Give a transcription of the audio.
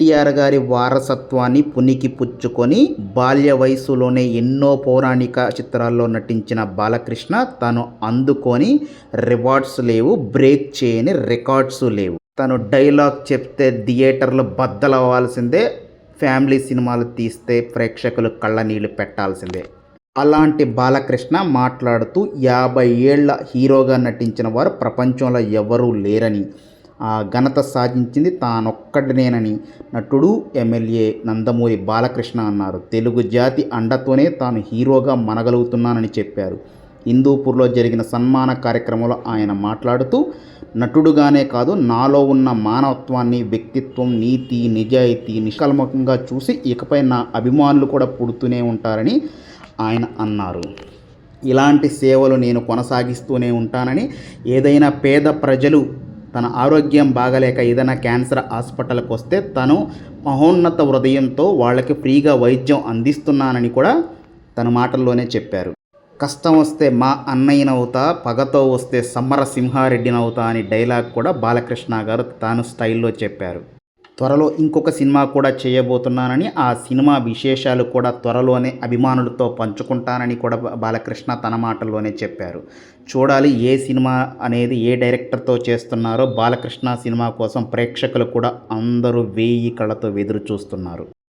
ఎన్టీఆర్ గారి వారసత్వాన్ని పునికి పుచ్చుకొని బాల్య వయసులోనే ఎన్నో పౌరాణిక చిత్రాల్లో నటించిన బాలకృష్ణ తను అందుకొని రివార్డ్స్ లేవు బ్రేక్ చేయని రికార్డ్స్ లేవు. తను డైలాగ్ చెప్తే థియేటర్లు బద్దలవ్వాల్సిందే ఫ్యామిలీ సినిమాలు తీస్తే ప్రేక్షకులు కళ్ళనీళ్ళు పెట్టాల్సిందే. అలాంటి బాలకృష్ణ మాట్లాడుతూ యాభై ఏళ్ళ హీరోగా నటించిన వారు ప్రపంచంలో ఎవరూ లేరని ఘనత సాధించింది తానొక్కడినేనని నటుడు ఎమ్మెల్యే నందమూరి బాలకృష్ణ అన్నారు. తెలుగు జాతి అండతోనే తాను హీరోగా మనగలుగుతున్నానని చెప్పారు. హిందూపూర్లో జరిగిన సన్మాన కార్యక్రమంలో ఆయన మాట్లాడుతూ నటుడుగానే కాదు నాలో ఉన్న మానవత్వాన్ని వ్యక్తిత్వం నీతి నిజాయితీ నిష్కల్మకంగా చూసి ఇకపై నా అభిమానులు కూడా పుడుతూనే ఉంటారని ఆయన అన్నారు. ఇలాంటి సేవలు నేను కొనసాగిస్తూనే ఉంటానని ఏదైనా పేద ప్రజలు తన ఆరోగ్యం బాగలేక ఏదైనా క్యాన్సర్ హాస్పిటల్కి వస్తే తను మహోన్నత హృదయంతో వాళ్ళకి ఫ్రీగా వైద్యం అందిస్తున్నానని కూడా తన మాటల్లోనే చెప్పారు. కష్టం వస్తే మా అన్నయ్యనవుతా పగతో వస్తే సమ్మర సింహారెడ్డినవుతా అని డైలాగ్ కూడా బాలకృష్ణ గారు తాను స్టైల్లో చెప్పారు. త్వరలో ఇంకొక సినిమా కూడా చేయబోతున్నానని ఆ సినిమా విశేషాలు కూడా త్వరలోనే అభిమానులతో పంచుకుంటానని కూడా బాలకృష్ణ తన మాటల్లోనే చెప్పారు. చూడాలి ఏ సినిమా అనేది ఏ డైరెక్టర్తో చేస్తున్నారో బాలకృష్ణ సినిమా కోసం ప్రేక్షకులు కూడా అందరూ వేయి కళ్ళతో ఎదురు చూస్తున్నారు